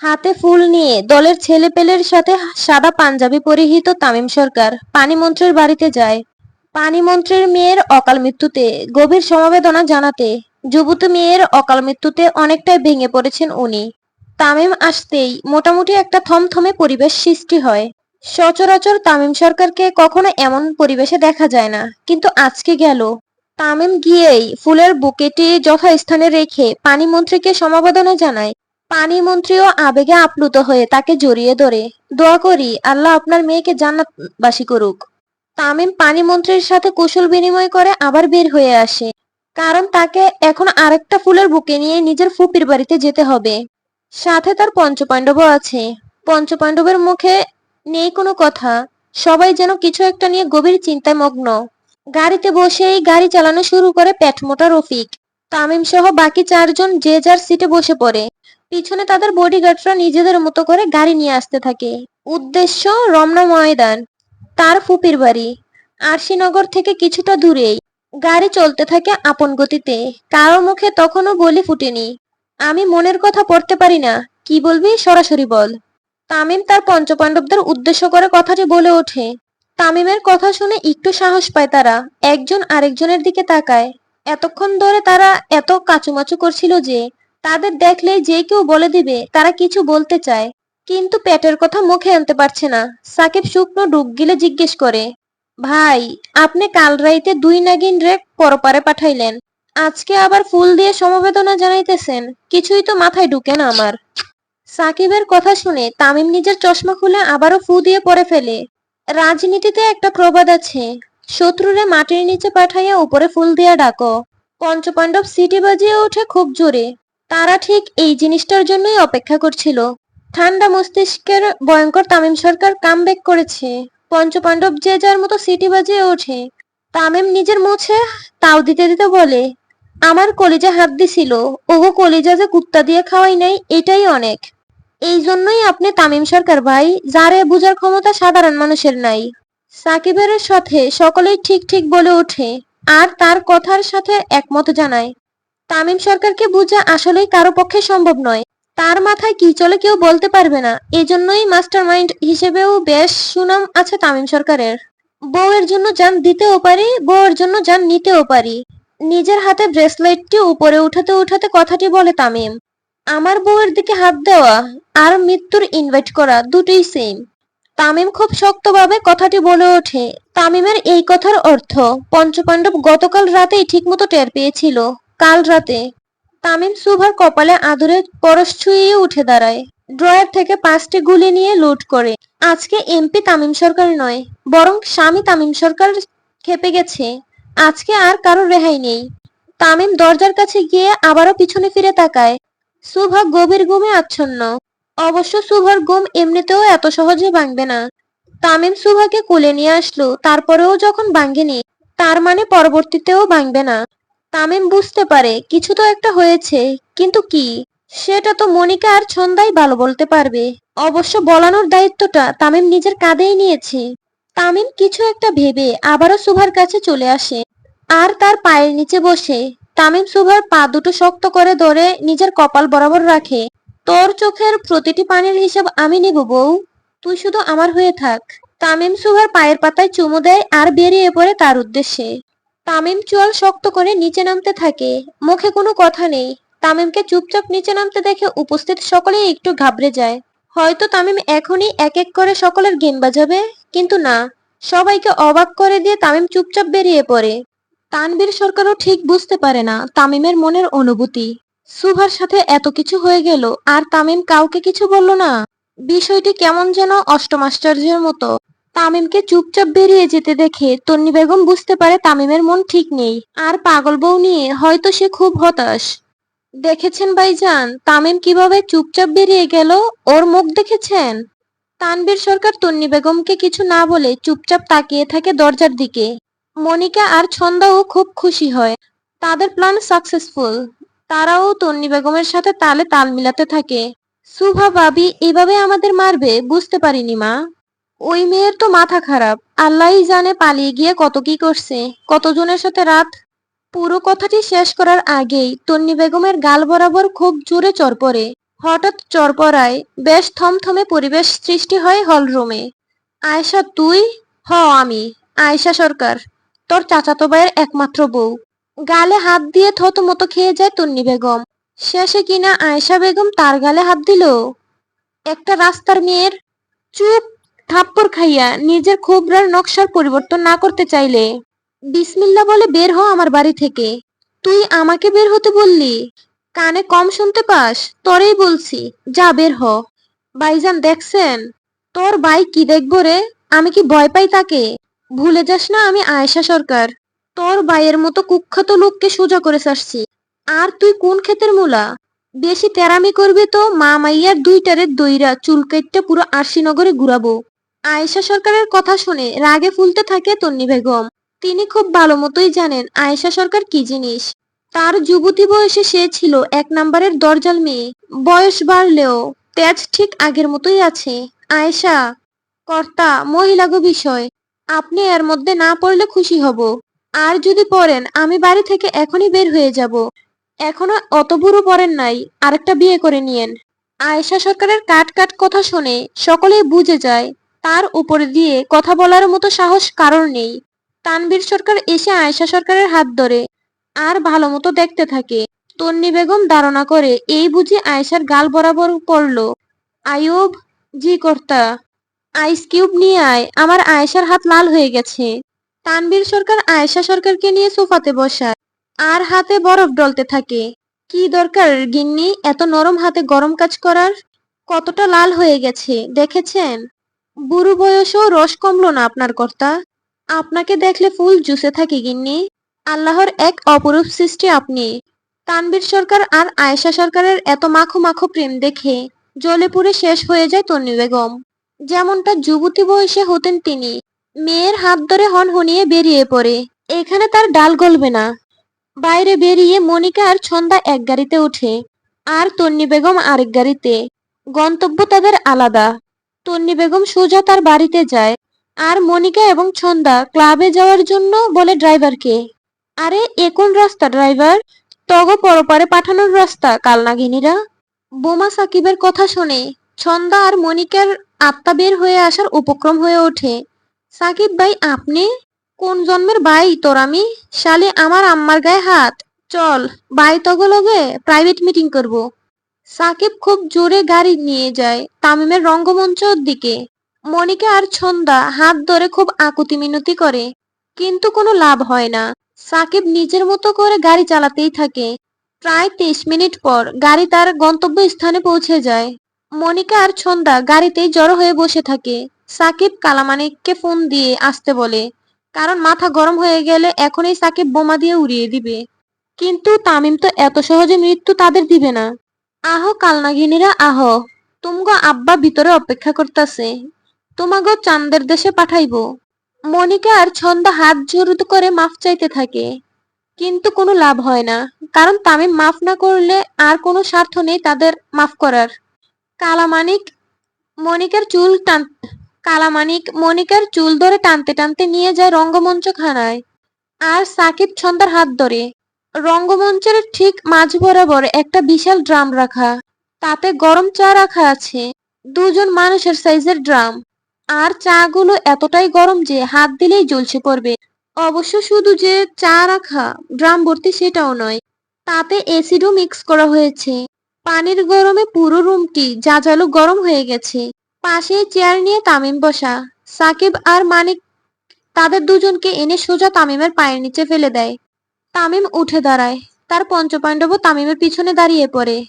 হাতে ফুল নিয়ে দলের ছেলেপেলের সাথে সাদা পাঞ্জাবি পরিহিত তামিম সরকার পানিমন্ত্রীর বাড়িতে যায়। পানিমন্ত্রীর মেয়ের অকাল মৃত্যুতে গভীর সমবেদনা জানাতে যুবতী মেয়ের অকাল মৃত্যুতে অনেকটাই ভেঙে পড়েছেন উনি। তামিম আসতেই মোটামুটি একটা থমথমে পরিবেশ সৃষ্টি হয়। সচরাচর তামিম সরকারকে কখনো এমন পরিবেশে দেখা যায় না, কিন্তু আজকে গেল। তামিম গিয়েই ফুলের বুকেটি যথাস্থানে রেখে পানি মন্ত্রীকে সমবেদনা জানায় পানি মন্ত্রীও আবেগে আপ্লুত হয়ে তাকে জড়িয়ে ধরে। দোয়া করি আল্লাহ আপনার মেয়েকে জান্নাতবাসী করুক। তামিম পানি মন্ত্রীর সাথে কুশল বিনিময় করে আবার বের হয়ে আসে। কারণ তাকে এখন আরেকটা ফুলের বুকে নিয়ে নিজের ফুপির বাড়িতে যেতে হবে। সাথে তার পঞ্চপাণ্ডবও আছে। পঞ্চপাণ্ডবের মুখে নেই কোনো কথা। সবাই যেন কিছু একটা নিয়ে গভীর চিন্তায় মগ্ন। গাড়িতে বসেই গাড়ি চালানো শুরু করে প্যাটমোটা রফিক। তামিম সহ বাকি চারজন যে যার সিটে বসে পড়ে। পিছনে তাদের বডিগার্ডরা নিজেদের মতো করে গাড়ি নিয়ে আসতে থাকে। উদ্দেশ্য, রমনা ময়দান, তার ফুপির বাড়ি। আরশিনগর থেকে কিছুটা দূরেই। গাড়ি চলতে থাকে আপন গতিতে। কারও মুখে তখনও বলি ফুটেনি। আমি মনের কথা পড়তে পারি না। কি বলবি? সরাসরি বল। তামিম তার পঞ্চপাণ্ডবদের উদ্দেশ্য করে কথাটি বলে ওঠে। তামিমের কথা শুনে একটু সাহস পায় তারা। একজন আরেকজনের দিকে তাকায়। এতক্ষণ ধরে তারা এত কাচুমাচু করছিল যে তাদের দেখলে যে কেউ বলে দিবে, তারা কিছু বলতে চায়। কিন্তু পেটের কথা মুখে আনতে পারছে না। সাকিব শুকনো ডুব গিলে জিজ্ঞেস করে, ভাই, আপনি কাল রাইতে দুই নাগিন রেক পরপারে পাঠাইলেন। আজকে আবার ফুল দিয়ে সমবেদনা জানাইতেছেন। কিছুই তো মাথায় ঢুকে না আমার। সাকিবের কথা শুনে তামিম নিজের চশমা খুলে আবারও ফু দিয়ে পরে ফেলে। রাজনীতিতে একটা প্রবাদ আছে। শত্রুরে মাটির নিচে পাঠাইয়া উপরে ফুল দিয়া ডাকো। পঞ্চপাণ্ডব সিটি বাজিয়ে ওঠে খুব জোরে। তারা ঠিক এই জিনিসটার জন্যই অপেক্ষা করছিল। ঠান্ডা মস্তিষ্কের ভয়ঙ্কর তামিম সরকার কামব্যাক করেছে। পঞ্চপাণ্ডব যে যার মতো সিটি বাজিয়ে ওঠে। তামিম নিজের মুছে তাও দিতে দিতে বলে, আমার কলিজা হাত দিছিল। ওগো কলিজা যে কুত্তা দিয়ে খাওয়াই নাই, এটাই অনেক। এই জন্যই আপনি তামিম সরকার ভাই, যারে বুঝার ক্ষমতা সাধারণ মানুষের নাই। সাকিবের সাথে সকলেই ঠিক ঠিক বলে ওঠে, আর তার কথার সাথে একমত জানায়। তামিম সরকারকে বোঝা আসলেই কারও পক্ষে সম্ভব নয়। তার মাথায় কি চলে কেউ বলতে পারবে না। এজন্যই মাস্টার মাইন্ড হিসেবেও বেশ সুনাম আছে তামিম সরকারের। বউয়ের জন্য যান দিতেও পারি, বউয়ের জন্য যান নিতেও পারি। নিজের হাতে ব্রেসলেটটি উপরে উঠাতে উঠাতে কথাটি বলে তামিম, আমার বউয়ের দিকে হাত দেওয়া আর মৃত্যুর ইনভাইট করা দুটোই সেম তামিম খুব শক্তভাবে কথাটি বলে ওঠে। তামিমের এই কথার অর্থ, পঞ্চপাণ্ডব গতকাল রাতেই ঠিকমতো টের পেয়েছিল। কাল রাতে। তামিম সুভার কপালে আদরে পরশ ছুঁয়ে উঠে দাঁড়ায়। ড্রয়ার থেকে পাঁচটি গুলি নিয়ে লুট করে। আজকে এমপি তামিম সরকার নয়, বরং স্বামী তামিম সরকার খেপে গেছে। আজকে আর কারও রেহাই নেই। তামিম দরজার কাছে গিয়ে আবারও পিছনে ফিরে তাকায়। সুভা গভীর ঘুমে আচ্ছন্ন। অবশ্য সুভার ঘুম এমনিতেও এত সহজে ভাঙবে না। তামিম সুভাকে কোলে নিয়ে আসলো, তারপরেও যখন ভাঙেনি, তার মানে পরবর্তীতেও ভাঙবে না। তামিম বুঝতে পারে, কিছু তো একটা হয়েছে, কিন্তু কি? সেটা তো মনিকা আর ছন্দাই ভালো বলতে পারবে। অবশ্য বলানোর দায়িত্বটা তামিম নিজের কাঁধেই নিয়েছে। তামিম কিছু একটা ভেবে আবারও সুভার কাছে চলে আসে আর তার পায়ের নিচে বসে। তামিম সুভার পা দুটো শক্ত করে ধরে নিজের কপাল বরাবর রাখে। তোর চোখের প্রতিটি পানির হিসাব আমি নিব বউ। তুই শুধু আমার হয়ে থাক। তামিম সুভার পায়ের পাতায় চুমু দেয় আর বেরিয়ে পড়ে তার উদ্দেশ্যে। তামিম চোয়াল শক্ত করে নিচে নামতে থাকে। মুখে কোনো কথা নেই। তামিমকে চুপচাপ নিচে নামতে দেখে উপস্থিত সকলেই একটু ঘাবড়ে যায়। হয়তো তামিম এখনই এক এক করে সকলের গেম বাজাবে? কিন্তু না। সবাইকে অবাক করে দিয়ে তামিম চুপচাপ বেরিয়ে পড়ে। তানবীর সরকারও ঠিক বুঝতে পারে না তামিমের মনের অনুভূতি। সুভার সাথে এত কিছু হয়ে গেল, আর তামিম কাউকে কিছু বলল না। বিষয়টি কেমন যেন অষ্টমাশ্চর্যের মতো। তামিমকে চুপচাপ বেরিয়ে যেতে দেখে তন্নি বেগম বুঝতে পারে তামিমের মন ঠিক নেই। আর পাগল বউ নিয়ে হয়তো সে খুব হতাশ। দেখেছেন ভাইজান, তামিম কীভাবে চুপচাপ বেরিয়ে গেল? ওর মুখ দেখেছেন? তানবীর সরকার তন্নি বেগমকে কিছু না বলে চুপচাপ তাকিয়ে থাকে দরজার দিকে। মনিকা আর ছন্দাও খুব খুশি হয়। তাদের প্ল্যান সাকসেসফুল। তারাও তন্নি বেগমের সাথে তালে তাল মিলাতে থাকে। সুভা ভাবি, এভাবে আমাদের মারবে, বুঝতে পারিনি মা। ওই মেয়ের তো মাথা খারাপ। আল্লাহই জানে পালিয়ে গিয়ে কত কি করছে। কতজনের সাথে রাত? পুরো কথাটি শেষ করার আগেই তন্নি বেগমের গাল বরাবর খুব জোরে চর পড়ে। হঠাৎ চর পড়ায় বেশ থমথমে পরিবেশ সৃষ্টি হয় হলরুমে। আয়শা, তুই? হ, আমি। আয়শা সরকার, তোর চাচাতো ভাইয়ের একমাত্র বউ। গালে হাত দিয়ে থতমত খেয়ে যায় তন্নি বেগম। শেষে কিনা আয়শা বেগম তার গালে হাত দিল? একটা রাস্তার মেয়ের? চুপ! থাপ্পড় খাইয়া নিজের খোবরার নকশার পরিবর্তন না করতে চাইলে? বিসমিল্লা বলে বের হ আমার বাড়ি থেকে। তুই আমাকে বের হতে বললি? কানে কম শুনতে পাস? তোরেই বলছি, যা বের হ। ভাইজান, দেখছেন? তোর ভাই কি দেখব রে? আমি কি ভয় পাই তাকে? ভুলে যাস না আমি আয়েশা সরকার। তোর ভাইয়ের মতো কুখ্যাত লোককে সোজা করে আসছি আর তুই কোন ক্ষেতের মূলা? বেশি তেরামি করবি তো মা মাইয়ার দুইটারে দইরা চুল কেটে পুরো আরশিনগরে ঘুরাবো। আয়েশা সরকারের কথা শুনে রাগে ফুলতে থাকে তন্নি বেগম। তিনি খুব ভালো মতোই জানেন আয়েশা সরকার কি জিনিস। তার যুবতী বয়সে সে ছিল এক নম্বরের দরজাল মেয়ে। বয়স বাড়লেও তেজ ঠিক আগের মতোই আছে। আয়েশা, কর্তা মহিলাগো বিষয়। আপনি এর মধ্যে না পড়লে খুশি হব। আর যদি পড়েন, আমি বাড়ি থেকে এখনই বের হয়ে যাব। এখনও অত বুড়ো পড়েন নাই, আরেকটা বিয়ে করে নিয়েন। আয়েশা সরকারের কাট কাট কথা শুনে সকলেই বুঝে যায় তার উপর দিয়ে কথা বলার মতো সাহস কারোর নেই। তানবীর সরকার এসে আয়েশা সরকারের হাত ধরে, আর ভালো মতো দেখতে থাকে। তন্নি বেগম ধারণা করে এই বুঝি আয়েশার গাল বরাবর পড়ল আয়ুব জি কর্তা, আইস কিউব নিয়ে আয়, আমার আয়েশার হাত লাল হয়ে গেছে। তানবীর সরকার আয়েশা সরকারকে নিয়ে সোফাতে বসায়, আর হাতে বরফ ডলতে থাকে। কি দরকার গিন্নি, এত নরম হাতে গরম কাজ করার? কতটা লাল হয়ে গেছে, দেখেছেন? বুড়ো বয়সেও রস কমল না আপনার কর্তা। আপনাকে দেখলে ফুল জুসে থাকে, গিন্নি। আল্লাহর এক অপরূপ সৃষ্টি আপনি। তানবীর সরকার আর আয়েশা সরকারের এত মাখো মাখো প্রেম দেখে জলে পুড়ে শেষ হয়ে যায় তন্নি বেগম। যেমনটা যুবতী বয়সে হতেন তিনি। মেয়ের হাত ধরে হনহনিয়ে বেরিয়ে পড়ে। এখানে তার ডাল গলবে না। বাইরে বেরিয়ে মনিকা আর ছন্দা এক গাড়িতে ওঠে, আর তন্নি বেগম আরেক গাড়িতে। গন্তব্য তাদের আলাদা। তন্নি বেগম সোজা তার বাড়িতে যায় আর মনিকা এবং ছন্দা ক্লাবে যাওয়ার জন্য বলে ড্রাইভারকে। আরে, এ কোন রাস্তা ড্রাইভার? তগ পরপারে পাঠানোর রাস্তা, কালনাগিনীরা। বোমা সাকিবের কথা শুনে ছন্দা আর মনিকার আত্মা বের হয়ে আসার উপক্রম হয়ে ওঠে। সাকিব, ভাই, আপনি? কোন জন্মের ভাই তোর আমি? শালে, আমার আম্মার গায়ে হাত। চল বাই ভাই তগলগে প্রাইভেট মিটিং করব। সাকিব খুব জোরে গাড়ি নিয়ে যায় তামিমের রঙ্গমঞ্চর দিকে। মনিকা আর ছন্দা হাত ধরে খুব আকুতি মিনতি করে, কিন্তু কোনো লাভ হয় না। সাকিব নিজের মতো করে গাড়ি চালাতেই থাকে। প্রায় তেইশ মিনিট পর গাড়ি তার গন্তব্য স্থানে পৌঁছে যায়। মনিকা আর ছন্দা গাড়িতেই জড়ো হয়ে বসে থাকে। সাকিব কালামানিককে ফোন দিয়ে আসতে বলে, কারণ মাথা গরম হয়ে গেলে এখনই সাকিব বোমা দিয়ে উড়িয়ে দিবে। কিন্তু তামিম তো এত সহজে মৃত্যু তাদের দিবে না। আহ কালনাগিনীরা, আহ। তুমগো আব্বা ভিতরে অপেক্ষা করতেছে। তোমাগো চান্দের দেশে পাঠাইব। মনিকা আর ছন্দা হাত জড়িত করে মাফ চাইতে থাকে। কিন্তু কোনো লাভ হয় না, কারণ তামিম মাফ না করলে আর কোনো স্বার্থ নেই তাদের মাফ করার। কালামানিক মনিকার চুল টান কালামানিক মনিকার চুল ধরে টানতে টানতে নিয়ে যায় রঙ্গমঞ্চ খানায় আর সাকিব ছন্দার হাত ধরে। রঙ্গমঞ্চের ঠিক মাঝ বরাবর একটা বিশাল ড্রাম রাখা। তাতে গরম চা রাখা আছে। দুজন মানুষের সাইজের ড্রাম। আর চা গুলো এতটাই গরম যে হাত দিলেই জ্বলছে পড়বে। অবশ্য শুধু যে চা রাখা, ড্রাম ভর্তি সেটাও নয়। তাতে এসিডও মিক্স করা হয়েছে। পানির গরমে পুরো রুমটি জাজালো গরম হয়ে গেছে। পাশে চেয়ার নিয়ে তামিম বসা। সাকিব আর মানিক, তাদের দুজনকে এনে সোজা তামিমের পায়ের নিচে ফেলে দেয়। তামিম উঠে দাঁড়ায়। তার পঞ্চপাণ্ডবও তামিমের পিছনে দাঁড়িয়ে পড়ে।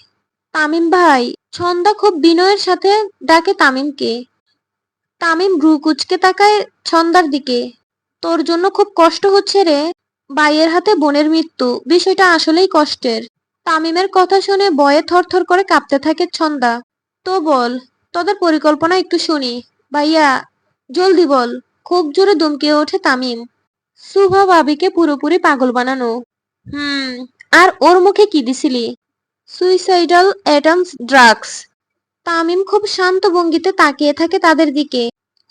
তামিম ভাই, ছন্দা খুব বিনয়ের সাথে ডাকে তামিমকে। তামিম ভ্রু কুচকে তাকায় ছন্দার দিকে। তোর জন্য খুব কষ্ট হচ্ছে রে। ভাইয়ের হাতে বোনের মৃত্যু। বিষয়টা আসলেই কষ্টের। তামিমের কথা শুনে বয়ে থরথর করে কাঁপতে থাকে ছন্দা। তো বল, তোদের পরিকল্পনা একটু শুনি। ভাইয়া, জলদি বল। খুব জোরে দমকে ওঠে তামিম। শুভা ভাবিকে পুরোপুরি পাগল বানানো। হুম, আর ওর মুখে কি দিছিলি? সুইসাইডাল অ্যাটমস ড্রাগস তামিম খুব শান্ত ভঙ্গিতে তাকিয়ে থাকে তাদের দিকে।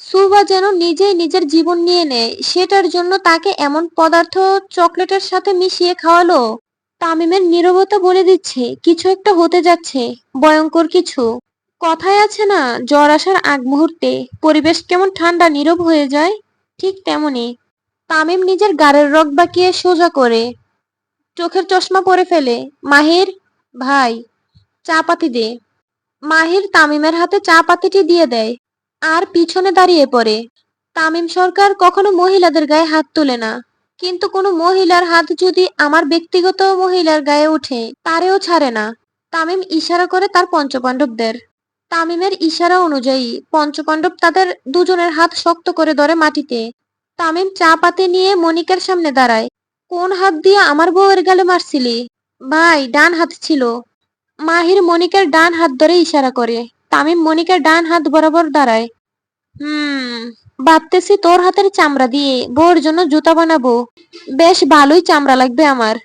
সুভা যেন নিজেই নিজের জীবন নিয়ে নেয়, সেটার জন্য তাকে এমন পদার্থ চকলেটের সাথে মিশিয়ে খাওয়ালো। তামিমের নীরবতা বলে দিচ্ছে, কিছু একটা হতে যাচ্ছে, ভয়ঙ্কর কিছু। কথায় আছে না, জ্বর আসার আগ মুহূর্তে পরিবেশ কেমন ঠান্ডা নীরব হয়ে যায়? ঠিক তেমনি তামিম নিজের গাড়ের রগ বাঁকিয়ে সোজা করে চোখের চশমা পরে ফেলে, মাহির, ভাই, চা পাতি দে। মাহির তামিমের হাতে চা পাতিটি দিয়ে দেয় আর পিছনে দাঁড়িয়ে পড়ে। তামিম সরকার কখনো মহিলাদের গায়ে হাত তোলে না, কিন্তু কোনো মহিলার হাত যদি আমার ব্যক্তিগত মহিলার গায়ে ওঠে, তারেও ছাড়ে না। তামিম ইশারা করে তার পঞ্চপাণ্ডবদের। তামিমের ইশারা অনুযায়ী, পঞ্চপাণ্ডব তাদের দুজনের হাত শক্ত করে ধরে মাটিতে। তামিম চা পাতে নিয়ে মনিকার সামনে দাঁড়ায়। কোন হাত দিয়ে আমার বউয়ের গালে মারছিলি? ভাই, ডান হাত ছিল। মাহির মনিকার ডান হাত ধরে ইশারা করে। তামিম মনিকার ডান হাত বরাবর দাঁড়ায়। হুম, ভাবতেছি তোর হাতের চামড়া দিয়ে বউর জন্য জুতা বানাবো। বেশ ভালোই চামড়া লাগবে আমার।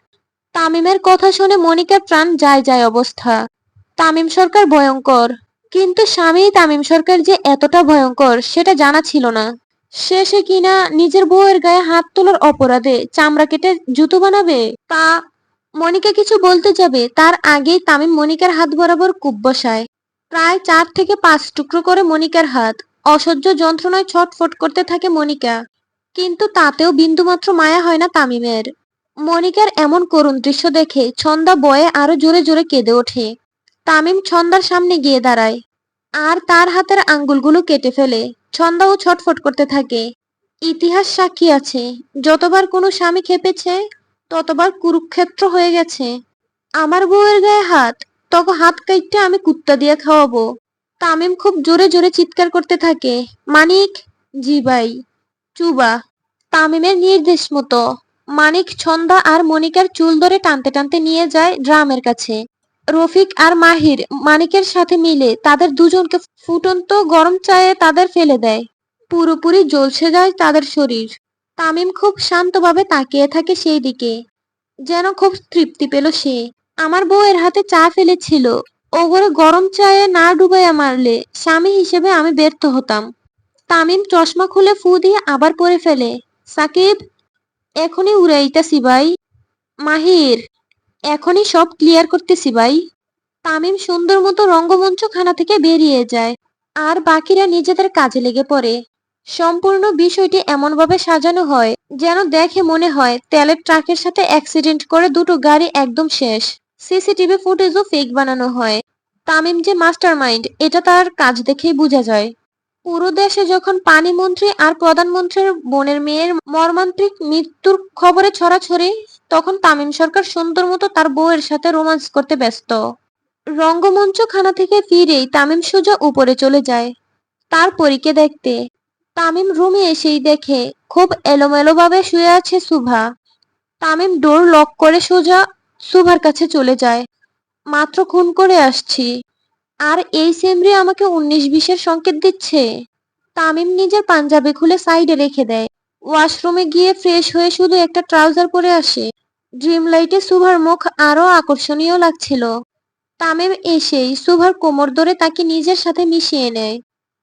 তামিমের কথা শুনে মনিকার প্রাণ যায় যায় অবস্থা। তামিম সরকার ভয়ঙ্কর। কিন্তু স্বামী তামিম সরকার যে এতটা ভয়ঙ্কর, সেটা জানা ছিল না। শেষে কিনা নিজের বউয়ের গায়ে হাত তোলার অপরাধে চামড়া কেটে জুতো বানাবে? তা মনিকা কিছু বলতে যাবে। তার আগেই তামিম মনিকার হাত বরাবর কূপ বসায়। প্রায় চার থেকে পাঁচ টুকরো করে মনিকার হাত। অসহ্য যন্ত্রণায় ছটফট করতে থাকে মনিকা। কিন্তু তাতেও বিন্দুমাত্র মায়া হয় না তামিমের। মনিকার এমন করুণ দৃশ্য দেখে ছন্দা বয়ে আরও জোরে জোরে কেঁদে ওঠে। তামিম ছন্দার সামনে গিয়ে দাঁড়ায়। আর তার হাতের আঙ্গুলগুলো কেটে ফেলে। ছন্দাও ছটফট করতে থাকে। ইতিহাস সাক্ষী আছে। যতবার কোনো স্বামী খেপেছে ততবার কুরুক্ষেত্র হয়ে গেছে। আমার বউয়ের গায়ে হাত তখন হাত কাইটে আমি কুত্তা দিয়ে খাওয়াবো। তামিম খুব জোরে জোরে চিৎকার করতে থাকে। মানিক, জি ভাই। চুবা, তামিমের নির্দেশ মতো। মানিক ছন্দা আর মনিকার চুল ধরে টানতে টানতে নিয়ে যায় ড্রামের কাছে। রফিক আর মাহির মানিকের সাথে মিলে তাদের দুজনকে ফুটন্ত গরম চায়ে তাদের ফেলে দেয়। পুরোপুরি জ্বলসে যায় তাদের শরীর। তামিম খুব শান্তভাবে তাকিয়ে থাকে সেই দিকে। যেন খুব তৃপ্তি পেল সে। আমার বউয়ের হাতে চা ফেলেছিল। ওগরে গরম চায়ে না ডুবাইয়া মারলে স্বামী হিসেবে আমি ব্যর্থ হতাম। তামিম চশমা খুলে ফু দিয়ে আবার পরে ফেলে, সাকিব, এখনই উড়াইতাছি ভাই। মাহির এখনই সব ক্লিয়ার করতেছি ভাই। তামিম সুন্দর মতো রঙ্গমঞ্চ খানা থেকে বেরিয়ে যায়, আর বাকিরা নিজেদের কাজে লেগে পড়ে। সম্পূর্ণ বিষয়টি এমনভাবে সাজানো হয়, যেন দেখে মনে হয় তেলের ট্রাকের সাথে অ্যাক্সিডেন্ট করে দুটো গাড়ি একদম শেষ। সিসিটিভি ফুটেজও ফেক বানানো হয়। তামিম যে মাস্টার মাইন্ড এটা তার কাজ দেখেই বোঝা যায়। পুরো দেশে যখন পানি মন্ত্রী আর প্রধানমন্ত্রীর বোনের মেয়ের মর্মান্তিক মৃত্যুর খবরে ছড়াছড়ি তখন তামিম সরকার সুন্দর মতো তার বউয়ের সাথে রোমান্স করতে ব্যস্ত। রঙ্গমঞ্চ খানা থেকে ফিরেই তামিম সোজা উপরে চলে যায়। তার পরীকে দেখতে। তামিম রুমে এসেই দেখে, খুব এলোমেলো ভাবে শুয়ে আছে সুভা। তামিম ডোর লক করে সোজা সুভার কাছে চলে যায়। মাত্র খুন করে আসছি। আর এই সেমরি আমাকে উনিশ বিশের সংকেত দিচ্ছে। তামিম নিজের পাঞ্জাবি খুলে সাইডে রেখে দেয়। ওয়াশরুমে গিয়ে ফ্রেশ হয়ে শুধু একটা ট্রাউজার পরে আসে। ড্রিম লাইটে সুভার মুখ আরও আকর্ষণীয় লাগছিল। তামিম এসেই সুভার কোমর ধরে তাকে নিজের সাথে মিশিয়ে নেয়।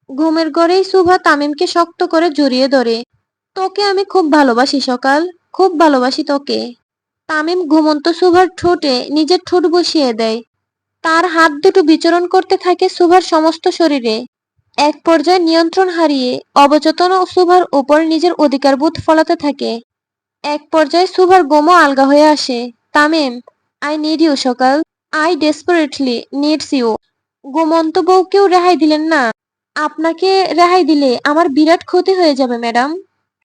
ঘুমের ঘরেই সুভা তামিমকে শক্ত করে জড়িয়ে ধরে। তোকে আমি খুব ভালোবাসি, সকাল। খুব ভালোবাসি তোকে। তামিম ঘুমন্ত সুভার ঠোঁটে নিজের ঠোঁট বসিয়ে দেয়। তার হাত দুটো বিচরণ করতে থাকে সুভার সমস্ত শরীরে। এক পর্যায়ে নিয়ন্ত্রণ হারিয়ে অবচেতন সুভার উপর নিজের অধিকার বোধ ফলাতে থাকে। এক পর্যায়ে সুভার গোমও আলগা হয়ে আসে। তামিম, আই নিড ইউ সকাল। I desperately needs you. গোমন্ত বউকেও রেহাই দিলেন না। আপনাকে রেহাই দিলে আমার বিরাট ক্ষতি হয়ে যাবে, ম্যাডাম।